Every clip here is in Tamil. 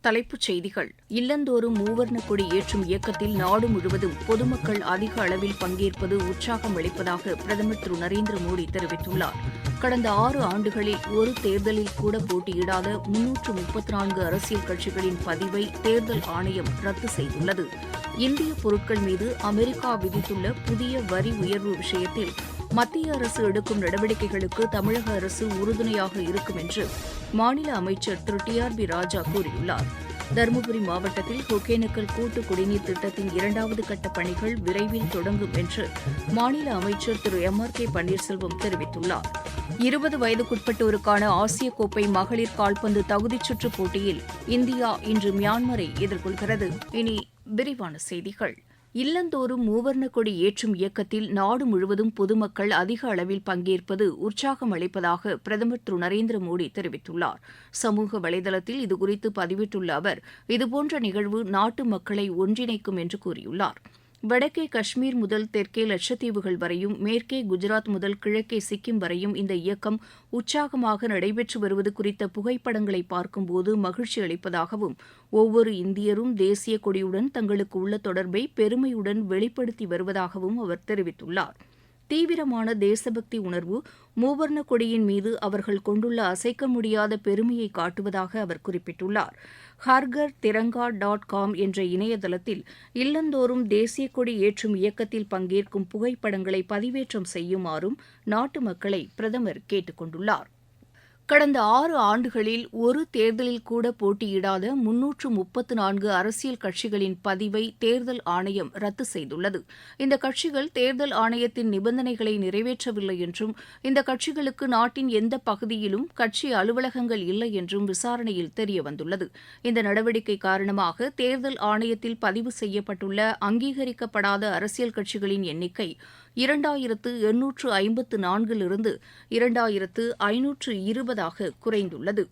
தலைப்புச் செய்திகள். இல்லந்தோறும் மூவர்ண கொடி ஏற்றும் இயக்கத்தில் நாடு முழுவதும் பொதுமக்கள் அதிக அளவில் பங்கேற்பது உற்சாகம் அளிப்பதாக பிரதமர் திரு. நரேந்திர மோடி தெரிவித்துள்ளார். கடந்த ஆறு ஆண்டுகளில் ஒரு தேர்தலில் கூட போட்டியிடாத முன்னூற்று முப்பத்தி நான்கு அரசியல் கட்சிகளின் பதிவை தேர்தல் ஆணையம் ரத்து செய்துள்ளது. இந்திய பொருட்கள் மீது அமெரிக்கா விதித்துள்ள புதிய வரி உயர்வு விஷயத்தில் மத்திய அரசு எடுக்கும் நடவடிக்கைகளுக்கு தமிழக அரசு உறுதுணையாக இருக்கும் என்று மாநில அமைச்சர் Thiru. T. R. B. Raja கூறியுள்ளார். தருமபுரி மாவட்டத்தில் ஒகேனக்கல் கூட்டு குடிநீர் திட்டத்தின் இரண்டாவது கட்ட பணிகள் விரைவில் தொடங்கும் என்று மாநில அமைச்சர் Thiru. M. R. K. Panneerselvam தெரிவித்துள்ளார். இருபது வயதுக்குட்பட்டோருக்கான ஆசிய கோப்பை மகளிர் கால்பந்து தகுதிச் சுற்றுப் போட்டியில் இந்தியா இன்று மியான்மரை எதிர்கொள்கிறது. இனி விரிவான செய்திகள். இல்லந்தோறும் மூவர்ண கொடி ஏற்றும் இயக்கத்தில் நாடு முழுவதும் பொதுமக்கள் அதிக அளவில் பங்கேற்பது உற்சாகம் அளிப்பதாக பிரதமர் திரு. நரேந்திர மோடி தெரிவித்துள்ளார். சமூக வலைதளத்தில் இதுகுறித்து பதிவிட்டுள்ள அவர் இதுபோன்ற நிகழ்வு நாட்டு மக்களை ஒன்றிணைக்கும் என்று கூறியுள்ளார். வடக்கே காஷ்மீர் முதல் தெற்கே லட்சத்தீவுகள் வரையும் மேற்கே குஜராத் முதல் கிழக்கே சிக்கிம் வரையும் இந்த இயக்கம் உற்சாகமாக நடைபெற்று வருவது குறித்த புகைப்படங்களை பார்க்கும்போது மகிழ்ச்சி அளிப்பதாகவும் ஒவ்வொரு இந்தியரும் தேசிய கொடியுடன் தங்களுக்கு உள்ள தொடர்பை பெருமையுடன் வெளிப்படுத்தி வருவதாகவும் அவர் தெரிவித்துள்ளார். தீவிரமான தேசபக்தி உணர்வு மூவர்ண கொடியின் மீது அவர்கள் கொண்டுள்ள அசைக்க முடியாத பெருமையை காட்டுவதாக அவர் குறிப்பிட்டுள்ளார். ஹர்கர் திரங்கா டாட் காம் என்ற இணையதளத்தில் இல்லந்தோறும் தேசிய கொடி ஏற்றும் இயக்கத்தில் பங்கேற்கும் புகைப்படங்களை பதிவேற்றம் செய்யுமாறும் நாட்டு மக்களை பிரதமர் கேட்டுக் கொண்டுள்ளார் கடந்த ஆறு ஆண்டுகளில் ஒரு தேர்தலில் கூட போட்டியிடாத முன்னூற்று முப்பத்து நான்கு அரசியல் கட்சிகளின் பதிவை தேர்தல் ஆணையம் ரத்து செய்துள்ளது. இந்த கட்சிகள் தேர்தல் ஆணையத்தின் நிபந்தனைகளை நிறைவேற்றவில்லை என்றும் இந்த கட்சிகளுக்கு நாட்டின் எந்த பகுதியிலும் கட்சி அலுவலகங்கள் இல்லை என்றும் விசாரணையில் தெரியவந்துள்ளது இந்த நடவடிக்கை காரணமாக தேர்தல் ஆணையத்தில் பதிவு செய்யப்பட்டுள்ள அங்கீகரிக்கப்படாத அரசியல் கட்சிகளின் எண்ணிக்கை இரண்டாயிரத்து எண்ணூற்று ஐம்பத்து நான்கிலிருந்து இரண்டாயிரத்து ஐநூற்று இருபதாக குறைந்துள்ளது.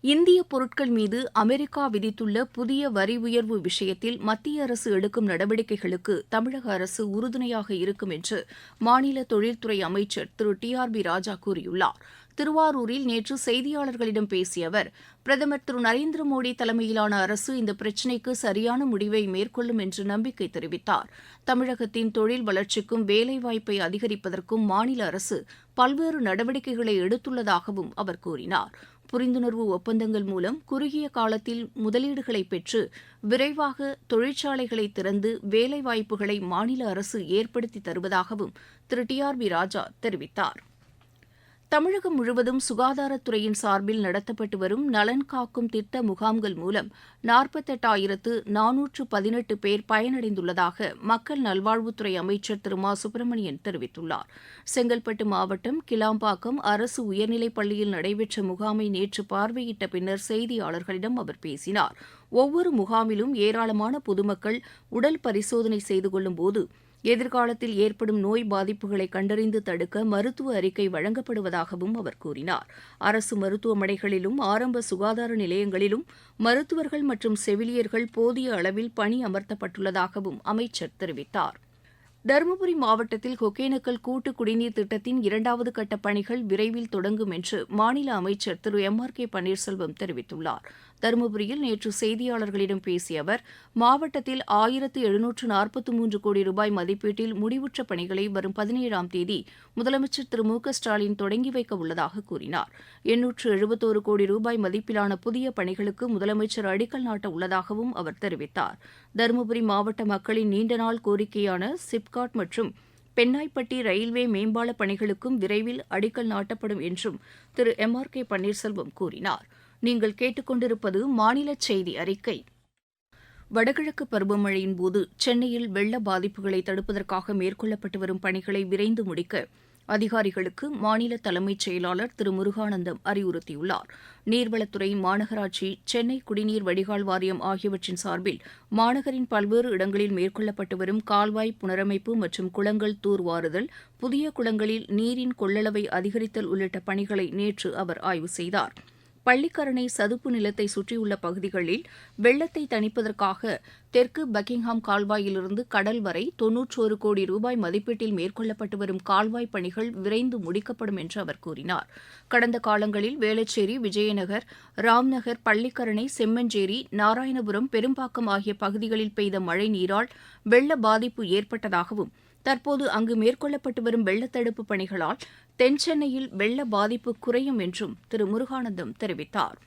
இந்திய பொருட்கள் மீது அமெரிக்கா விதித்துள்ள புதிய வரி உயர்வு விஷயத்தில் மத்திய அரசு எடுக்கும் நடவடிக்கைகளுக்கு தமிழக அரசு உறுதுணையாக இருக்கும் என்று மாநில தொழில்துறை அமைச்சர் Thiru T R B Raja கூறியுள்ளார். திருவாரூரில் நேற்று செய்தியாளர்களிடம் பேசிய அவர் பிரதமர் திரு நரேந்திர மோடி தலைமையிலான அரசு இந்த பிரச்சினைக்கு சரியான முடிவை மேற்கொள்ளும் என்று நம்பிக்கை தெரிவித்தார். தமிழகத்தின் தொழில் வளர்ச்சிக்கும் வேலைவாய்ப்பை அதிகரிப்பதற்கும் மாநில அரசு பல்வேறு நடவடிக்கைகளை எடுத்துள்ளதாகவும் அவர் கூறினார். புரிந்துணர்வு ஒப்பந்தங்கள் மூலம் குறுகிய காலத்தில் முதலீடுகளை பெற்று விரைவாக தொழிற்சாலைகளை திறந்து வேலைவாய்ப்புகளை மாநில அரசு ஏற்படுத்தி தருவதாகவும் Thiru T R B Raja தெரிவித்தார். தமிழகம் முழுவதும் சுகாதாரத்துறையின் சார்பில் நடத்தப்பட்டு வரும் நலன் காக்கும் திட்ட முகாம்கள் மூலம் நாற்பத்தெட்டாயிரத்து நானூற்று பதினெட்டு பேர் பயனடைந்துள்ளதாக மக்கள் நல்வாழ்வுத்துறை அமைச்சர் திரு மா. சுப்பிரமணியன் தெரிவித்துள்ளார். செங்கல்பட்டு மாவட்டம் கிளாம்பாக்கம் அரசு உயர்நிலைப் பள்ளியில் நடைபெற்ற முகாமை நேற்று பார்வையிட்ட பின்னர் செய்தியாளர்களிடம் அவர் பேசினார். ஒவ்வொரு முகாமிலும் ஏராளமான பொதுமக்கள் உடல் பரிசோதனை செய்து கொள்ளும் போது எதிர்காலத்தில் ஏற்படும் நோய் பாதிப்புகளை கண்டறிந்து தடுக்க மருத்துவ அறிக்கை வழங்கப்படுவதாகவும் அவர் கூறினார். அரசு மருத்துவமனைகளிலும் ஆரம்ப சுகாதார நிலையங்களிலும் மருத்துவர்கள் மற்றும் செவிலியர்கள் போதிய அளவில் பணி அமர்த்தப்பட்டுள்ளதாகவும் அமைச்சர் தெரிவித்தார். தருமபுரி மாவட்டத்தில் ஒகேனக்கல் கூட்டு குடிநீர் திட்டத்தின் இரண்டாவது கட்ட பணிகள் விரைவில் தொடங்கும் என்று மாநில அமைச்சர் Thiru. M. R. K. Panneerselvam தெரிவித்துள்ளார். தருமபுரியில் நேற்று செய்தியாளர்களிடம் பேசிய அவர் மாவட்டத்தில் ஆயிரத்து எழுநூற்று நாற்பத்தி மூன்று கோடி ரூபாய் மதிப்பீட்டில் முடிவுற்ற பணிகளை வரும் பதினேழாம் தேதி முதலமைச்சர் திரு. மு. க. ஸ்டாலின் தொடங்கி வைக்க உள்ளதாக கூறினார். எண்ணூற்று எழுபத்தோரு கோடி ரூபாய் மதிப்பிலான புதிய பணிகளுக்கு முதலமைச்சர் அடிக்கல் நாட்ட உள்ளதாகவும் அவர் தெரிவித்தார். தருமபுரி மாவட்ட மக்களின் நீண்டநாள் கோரிக்கையான சிப்காட் மற்றும் பெண்ணாய்ப்பட்டி ரயில்வே மேம்பால பணிகளுக்கும் விரைவில் அடிக்கல் நாட்டப்படும் என்றும் Thiru. M. R. K. Panneerselvam கூறினார். நீங்கள் கேட்டுக்கொண்டிருப்பது மாநில செய்தி அறிக்கை. வடகிழக்கு பருவமழையின் போது சென்னையில் வெள்ள பாதிப்புகளை தடுப்பதற்காக மேற்கொள்ளப்பட்டு வரும் பணிகளை விரைந்து முடிக்க அதிகாரிகளுக்கு மாநில தலைமைச் செயலாளர் திரு முருகானந்தம் அறிவுறுத்தியுள்ளார். நீர்வளத்துறை மாநகராட்சி சென்னை குடிநீர் வடிகால் வாரியம் ஆகியவற்றின் சார்பில் மாநகரின் பல்வேறு இடங்களில் மேற்கொள்ளப்பட்டு வரும் கால்வாய் புனரமைப்பு மற்றும் குளங்கள் தூர்வாறுதல் புதிய குளங்களில் நீரின் கொள்ளளவை அதிகரித்தல் உள்ளிட்ட பணிகளை நேற்று அவர் ஆய்வு செய்தார். பள்ளிக்கரணை சதுப்பு நிலத்தை சுற்றியுள்ள பகுதிகளில் வெள்ளத்தை தணிப்பதற்காக தெற்கு பக்கிங்ஹாம் கால்வாயிலிருந்து கடல் வரை தொன்னூற்றோரு கோடி ரூபாய் மதிப்பீட்டில் மேற்கொள்ளப்பட்டு வரும் கால்வாய் பணிகள் விரைந்து முடிக்கப்படும் என்று அவர் கூறினார். கடந்த காலங்களில் வேளச்சேரி விஜயநகர் ராம்நகர் பள்ளிக்கரணை செம்மஞ்சேரி நாராயணபுரம் பெரும்பாக்கம் ஆகிய பகுதிகளில் பெய்த மழை நீரால் வெள்ள பாதிப்பு ஏற்பட்டதாகவும் தற்போது அங்கு மேற்கொள்ளப்பட்டு வரும் வெள்ளத்தடுப்பு பணிகளால் தென்சென்னையில் வெள்ள பாதிப்பு குறையும் என்றும் திரு முருகானந்தம் தெரிவித்தார்.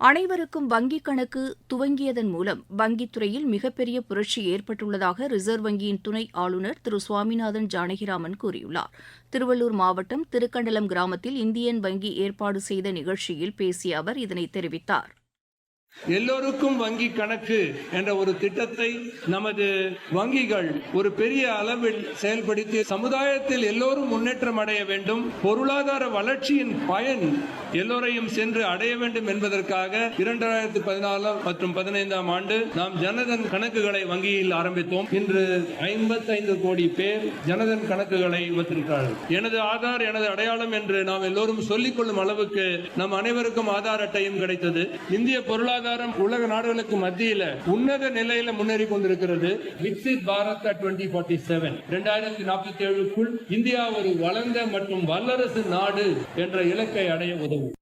அனைவருக்கும் வங்கிக் கணக்கு துவங்கியதன் மூலம் வங்கித்துறையில் மிகப்பெரிய புரட்சி ஏற்பட்டுள்ளதாக ரிசர்வ் வங்கியின் துணை ஆளுநர் திரு சுவாமிநாதன் ஜானகிராமன் கூறியுள்ளார். திருவள்ளூர் மாவட்டம் திருக்கண்டலம் கிராமத்தில் இந்தியன் வங்கி ஏற்பாடு செய்த நிகழ்ச்சியில் பேசிய அவர் இதனை தெரிவித்தார். எல்லோருக்கும் வங்கி கணக்கு என்ற ஒரு திட்டத்தை நமது வங்கிகள் ஒரு பெரிய அளவில் செயல்படுத்தி சமுதாயத்தில் எல்லோரும் முன்னேற்றம் அடைய வேண்டும். பொருளாதார வளர்ச்சியின் பயன் எல்லோரையும் சென்று அடைய வேண்டும் என்பதற்காக இரண்டாயிரத்தி பதினாலாம் மற்றும் பதினைந்தாம் ஆண்டு நாம் ஜனதன் கணக்குகளை வங்கியில் ஆரம்பித்தோம். இன்று ஐம்பத்தைந்து கோடி பேர் ஜனதன் கணக்குகளை வைத்திருக்கிறார்கள். எனது ஆதார் எனது அடையாளம் என்று நாம் எல்லோரும் சொல்லிக் கொள்ளும் அளவுக்கு நம் அனைவருக்கும் ஆதார் அட்டையும் கிடைத்தது. இந்திய பொருளாதார பொருளாதாரம் உலக நாடுகளுக்கு மத்தியில உன்னத நிலையில முன்னேறி கொண்டிருக்கிறது. Viksit Bharat twenty forty seven இரண்டாயிரத்தி நாற்பத்தி ஏழுக்குள் இந்தியா ஒரு வளர்ந்த மற்றும் வல்லரசு நாடு என்ற இலக்கை அடைய உதவும்.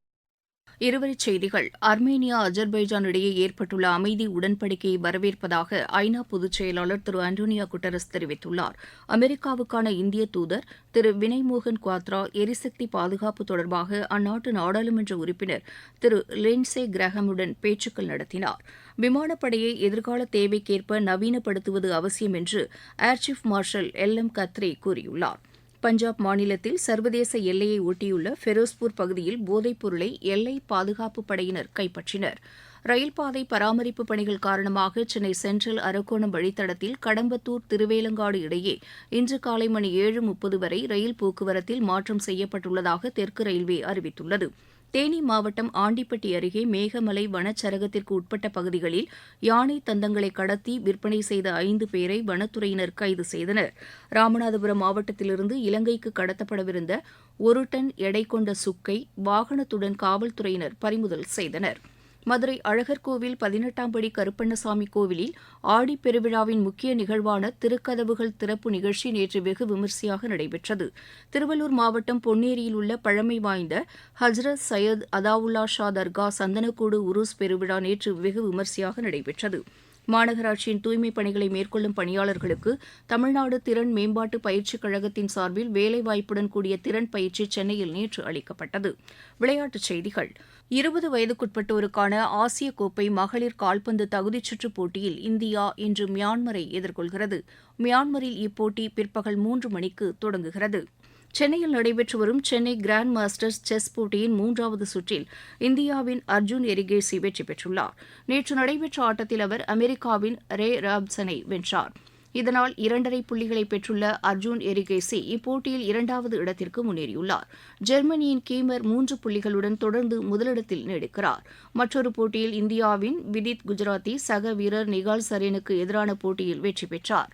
இருவரிச் செய்திகள். அர்மேனியா அஜர்பைஜான் இடையே ஏற்பட்டுள்ள அமைதி உடன்படிக்கையை வரவேற்பதாக ஐநா பொதுச் செயலாளர் திரு அண்டோனியா குட்டரஸ் தெரிவித்துள்ளார். அமெரிக்காவுக்கான இந்திய தூதர் திரு வினய் மோகன் குவாத்ரா எரிசக்தி பாதுகாப்பு தொடர்பாக அந்நாட்டு நாடாளுமன்ற உறுப்பினர் திரு லென்சே கிரஹமுடன் பேச்சுக்கள் நடத்தினார். விமானப்படையை எதிர்கால தேவைக்கேற்ப நவீனப்படுத்துவது அவசியம் என்று air chief marshal L M Katre கூறியுள்ளார். பஞ்சாப் மாநிலத்தில் சர்வதேச எல்லையை ஒட்டியுள்ள ஃபெரோஸ்பூர் பகுதியில் போதைப் பொருளை எல்லை பாதுகாப்பு படையினர் கைப்பற்றினர். ரயில் பாதை பராமரிப்பு பணிகள் காரணமாக சென்னை சென்ட்ரல் அரக்கோணம் வழித்தடத்தில் கடம்பத்தூர் திருவேலங்காடு இடையே இன்று காலை மணி ஏழு முப்பது வரை ரயில் போக்குவரத்தில் மாற்றம் செய்யப்பட்டுள்ளதாக தெற்கு ரயில்வே அறிவித்துள்ளது. தேனி மாவட்டம் ஆண்டிப்பட்டி அருகே மேகமலை வனச்சரகத்திற்கு உட்பட்ட பகுதிகளில் யானை தந்தங்களை கடத்தி விற்பனை செய்த ஐந்து பேரை வனத்துறையினர் கைது செய்தனர். ராமநாதபுரம் மாவட்டத்திலிருந்து இலங்கைக்கு கடத்தப்படவிருந்த ஒரு டன் எடை கொண்ட சுக்கை வாகனத்துடன் காவல்துறையினர் பறிமுதல் செய்தனர். மதுரை அழகர் கோவில் பதினெட்டாம் படி கருப்பண்ணசாமி கோவிலில் ஆடிப் பெருவிழாவின் முக்கிய நிகழ்வான திருக்கதவுகள் திறப்பு நிகழ்ச்சி நேற்று வெகு விமரிசையாக நடைபெற்றது. திருவள்ளூர் மாவட்டம் பொன்னேரியில் உள்ள பழமை வாய்ந்த ஹஜ்ரத் சையத் அதாவுல்லா ஷா தர்கா சந்தனக்கூடு உருஸ் பெருவிழா நேற்று வெகு விமரிசையாக நடைபெற்றது. மாநகராட்சியின் தூய்மைப் பணிகளை மேற்கொள்ளும் பணியாளர்களுக்கு தமிழ்நாடு திறன் மேம்பாட்டு பயிற்சிக் கழகத்தின் சார்பில் வேலைவாய்ப்புடன் கூடிய திறன் பயிற்சி சென்னையில் நேற்று அளிக்கப்பட்டது. விளையாட்டுச் செய்திகள். இருபது வயதுக்குட்பட்டோருக்கான ஆசிய கோப்பை மகளிர் கால்பந்து தகுதிச்சுற்று போட்டியில் இந்தியா இன்று மியான்மரை எதிர்கொள்கிறது. மியான்மரில் இப்போட்டி பிற்பகல் மூன்று மணிக்கு தொடங்குகிறது. சென்னையில் நடைபெற்று வரும் சென்னை கிராண்ட் மாஸ்டர்ஸ் செஸ் போட்டியின் மூன்றாவது சுற்றில் இந்தியாவின் அர்ஜுன் எரிகேசி வெற்றி பெற்றுள்ளார். நேற்று நடைபெற்ற ஆட்டத்தில் அவர் அமெரிக்காவின் ரே ராப்சனை வென்றார். இதனால் இரண்டரை புள்ளிகளை பெற்றுள்ள அர்ஜுன் எரிகேசி இப்போட்டியில் இரண்டாவது இடத்திற்கு முன்னேறியுள்ளார். ஜெர்மனியின் கீமர் மூன்று புள்ளிகளுடன் தொடர்ந்து முதலிடத்தில் நீடிக்கிறார். மற்றொரு போட்டியில் இந்தியாவின் விதித் குஜராத்தி சக வீரர் நிகால் சரேனுக்கு எதிரான போட்டியில் வெற்றி பெற்றார்.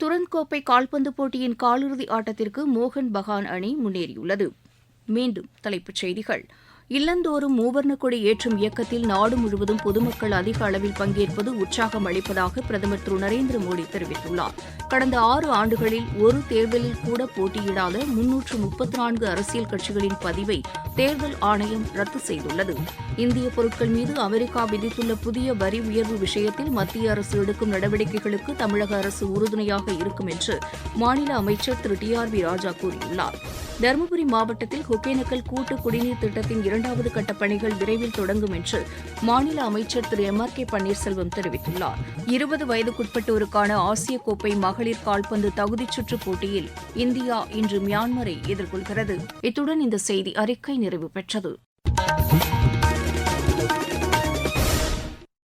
துரந்த் கோப்பை கால்பந்து போட்டியின் காலிறுதி ஆட்டத்திற்கு மோகன் பகான் அணி முன்னேறியுள்ளது. மீண்டும் தலைப்புச் செய்திகள். இல்லந்தோறும் மூவர்ண கொடி ஏற்றும் இயக்கத்தில் நாடு முழுவதும் பொதுமக்கள் அதிக அளவில் பங்கேற்பது உற்சாகம் அளிப்பதாக பிரதமர் திரு நரேந்திர மோடி தெரிவித்துள்ளார். கடந்த ஆறு ஆண்டுகளில் ஒரு தேர்தலில் கூட போட்டியிடாத முன்னூற்று முப்பத்தி நான்கு அரசியல் கட்சிகளின் பதிவை தேர்தல் ஆணையம் ரத்து செய்துள்ளது. இந்திய பொருட்கள் மீது அமெரிக்கா விதித்துள்ள புதிய வரி உயர்வு விஷயத்தில் மத்திய அரசு எடுக்கும் நடவடிக்கைகளுக்கு தமிழக அரசு உறுதுணையாக இருக்கும் என்று மாநில அமைச்சர் Thiru T R B Raja கூறியுள்ளார். தருமபுரி மாவட்டத்தில் ஒகேனக்கல் கூட்டு குடிநீர் திட்டத்தின் இரண்டு இரண்டாவது கட்ட பணிகள் விரைவில் தொடங்கும் என்று மாநில அமைச்சர் Thiru M R K Panneerselvam தெரிவித்துள்ளார். இருபது வயதுக்குட்பட்டோருக்கான ஆசிய கோப்பை மகளிர் கால்பந்து தகுதிச் சுற்றுப் போட்டியில் இந்தியா இன்று மியான்மரை எதிர்கொள்கிறது. இத்துடன் இந்த செய்தி அறிக்கை நிறைவு பெற்றது.